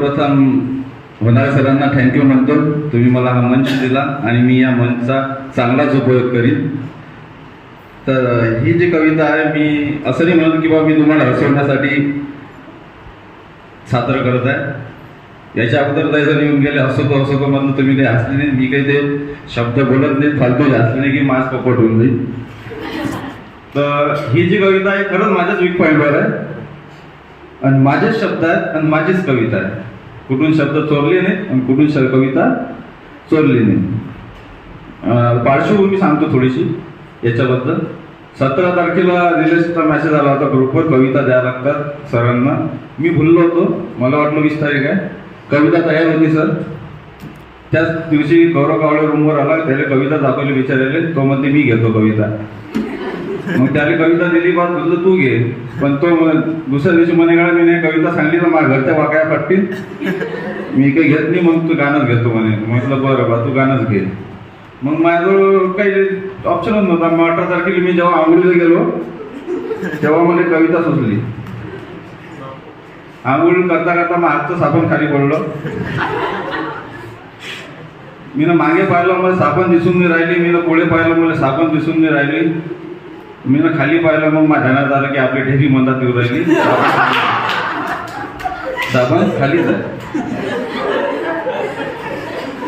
प्रथम होणाऱ्या सरांना थँक्यू म्हणतो. तुम्ही मला हा मंच दिला आणि मी या मंचचा चांगलाच उपयोग करीन. तर ही जी कविता आहे मी असं नाही म्हणत की बाबा मी तुम्हाला हसवण्यासाठी सादर करत आहे. याच्या अगोदर जर येऊन गेले हसवतो हसवतो म्हणून तुम्ही काही हसले नाही मी काही ते शब्द बोलत नाही फालतू हसले नाही की मास पपट होऊन जाईल. तर ही जी कविता आहे खरंच माझ्याच वीक पॉईंटवर आहे. आणि माझेच शब्द आहेत आणि माझीच कविता आहे. कुठून शब्द चोरले नाहीत आणि कुठून श- कविता चोरली नाही पार्श्वभूमी सांगतो थोडीशी याच्याबद्दल. सतरा तारखेला रिलेशनचा मॅसेज आला होता ग्रुपवर कविता द्यावं लागतात सरांना. मी भुललो होतो मला वाटलं वीस तारीख आहे. कविता तयार होती सर. त्याच दिवशी गौरव कावळे रूमवर आला त्याला कविता दाखवली विचारले तो म्हणते मी घेतो कविता. मग त्याला कविता दिली बा तुझं तू घे. पण तो दुसऱ्या दिवशी म्हणे का मी नाही कविता सांगली तर माझ्या घरच्या वाकाया पटतील मी काही घेत नाही मग तू गाणंच घेतो म्हणे. म्हटलं बरं बा तू गाणंच घे. मग माझं काही ऑप्शनच नव्हता. मग अठरा तारखेला मी जेव्हा आंघोळीला गेलो तेव्हा मला कविता सुचली. आंघोळ करता करता मग हातचं साबण खाली पडलं. मी ना मागे पाहिलं मला साबण दिसून नाही राहिली. मी ना पुढे पाहिलं मला साबण दिसून नाही राहिली. मी ना खाली पाहिलं मग माझ्या ध्यानात आलं की आपली ढेरी मंदात येऊ राहिली. साबण खालीच आहे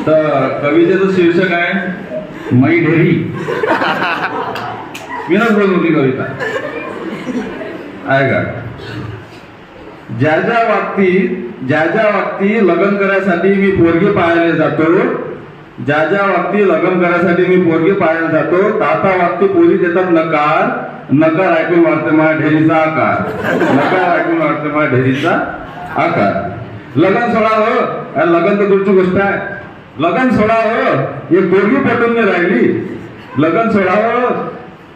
तर कवितेचं शीर्षक आहे मै ढेरी. मी ना बोलत होती कविता. आहे का? ज्या ज्या बाबतीत ज्या ज्या वागती लग्न करायसाठी मी पोरगी पाहायला जातो ज्या ज्या बाबतीत लग्न करायसाठी मी पोरगी पाहायला जातो ताता बाबतीत पोरी देतात नकार नकार ऐकून वाटतं माझ्या ढेरीचा आकार. नकार ऐकून वाटतं माझ्या ढेरीचा आकार. लग्न सोडा हो लग्न तर दूरची गोष्ट आहे. लग्न सोडा हो हे पोरगी पटून नाही राहिली. लग्न सोडा हो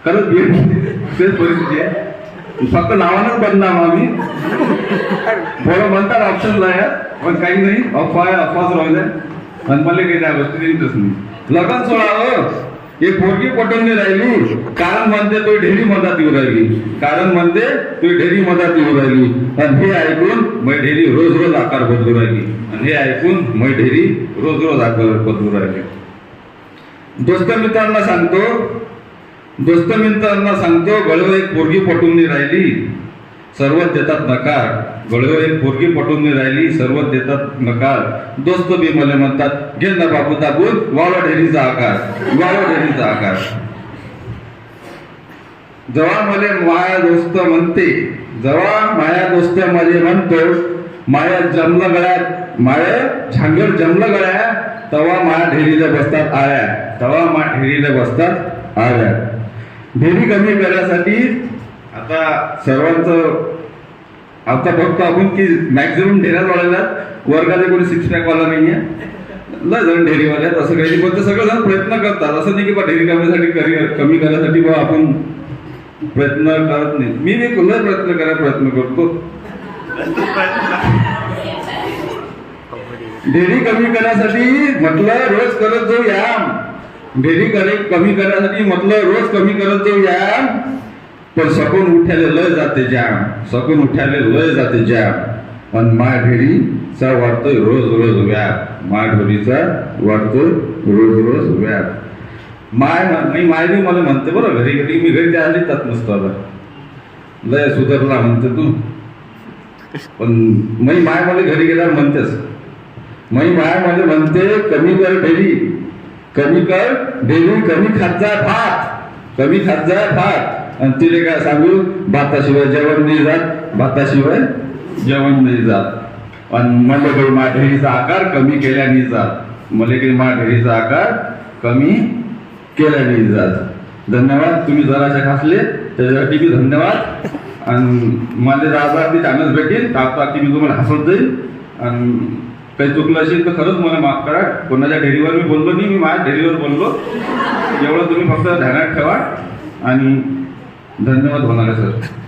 खरंच तेच परिस्थिती आहे. फक्त नावानच बदनाम आम्ही. थोडं म्हणतात ऑप्शन नाही पण काही नाही. अफवा आहे अफवाच राहू आणि मला काही नाही बसते त्यांच्याच नाही. लग्न सोळा हे पोरगी पटून राहिली. कारण म्हणते तो ढेरी मधात येऊ राहिली. कारण म्हणते तो ढेरी मधात येऊ राहिली. आणि हे ऐकून मै ढेरी रोज रोज आकार बदलू राहिली. आणि हे ऐकून मै ढेरी रोज रोज आकार बदलू राहिली. दोस्त मित्रांना सांगतो दोस्त मित्रांना सांगतो गळव एक पोरगी पटवून राहिली. सर्वच देतात नकार. गळव एक पोरगी पटून राहिली सर्व देतात नकार. दोस्त बी मला म्हणतात घे ना बापू दाबून वावा ढेरीचा आकार वावा ढेरीचा आकार. जेव्हा मले माया दोस्त म्हणते जेव्हा माया दोस्त मध्ये म्हणतो माया जमलं गळ्यात माया झांगर जमलं गळ्या तेव्हा माया ढेरीला बसतात आळ्या तवा मा ढेरीला बसतात आळ्या. ढेरी कमी करण्यासाठी आता सर्वांचं आता बघतो आपण की मॅक्झिमम ढेऱ्यात वाढवल्यात. वर्गाचे कोणी सिक्स पॅक वाला नाहीये. लय जण ढेरीवाले आहेत असं काही पण ते सगळेजण प्रयत्न करतात. असं नाही की बा ढेरी करण्यासाठी करिअर कमी करण्यासाठी बा आपण प्रयत्न करत नाही. मी मी पुन्हा प्रयत्न करायला प्रयत्न करतो. ढेरी कमी करण्यासाठी म्हटलं रोज करत जाऊ या ढेरी कमी करण्यासाठी म्हटलं रोज कमी करत जाऊ या पण सकून उठ्याले लय जाते जाम. सकून उठ्याले लय जाते जाम. पण मा ढेरीचा वाढतोय रोज रोज व्याप. मा ढोरीचा वाढतोय रोज रोज व्याप. माय मी माय मला म्हणते बरं घरी घरी मी घरी त्या आली जात नसतो आता. लय सुधारला म्हणते तू. पण मी माय मला घरी गेल्यावर म्हणतेस मी माय मला म्हणते कमी कर ढेरी कमी कर ढेरी कमी खात जा भात. कमी खात जा भात. आणि तिने काय सांगू भाताशिवाय जेवण नाही जात. भाताशिवाय जेवण नाही जात. आणि मला काही माढेरीचा आकार कमी केल्याने जात. मला की माढेरीचा आकार कमी केल्याने जात. धन्यवाद तुम्ही जराशा खासले त्याच्यासाठी मी धन्यवाद. आणि मला राजा ती चांगलंच भेटेल. टाकता की मी तुम्हाला हसत जाईल. आणि काही चुकलं असेल तर खरंच मला माफ करा. कोणाच्या डेरीवर मी बोललो नाही मी माझ्या डेअरीवर बोललो. एवढं तुम्ही फक्त ध्यानात ठेवा. आणि धन्यवाद होणार आहे सर.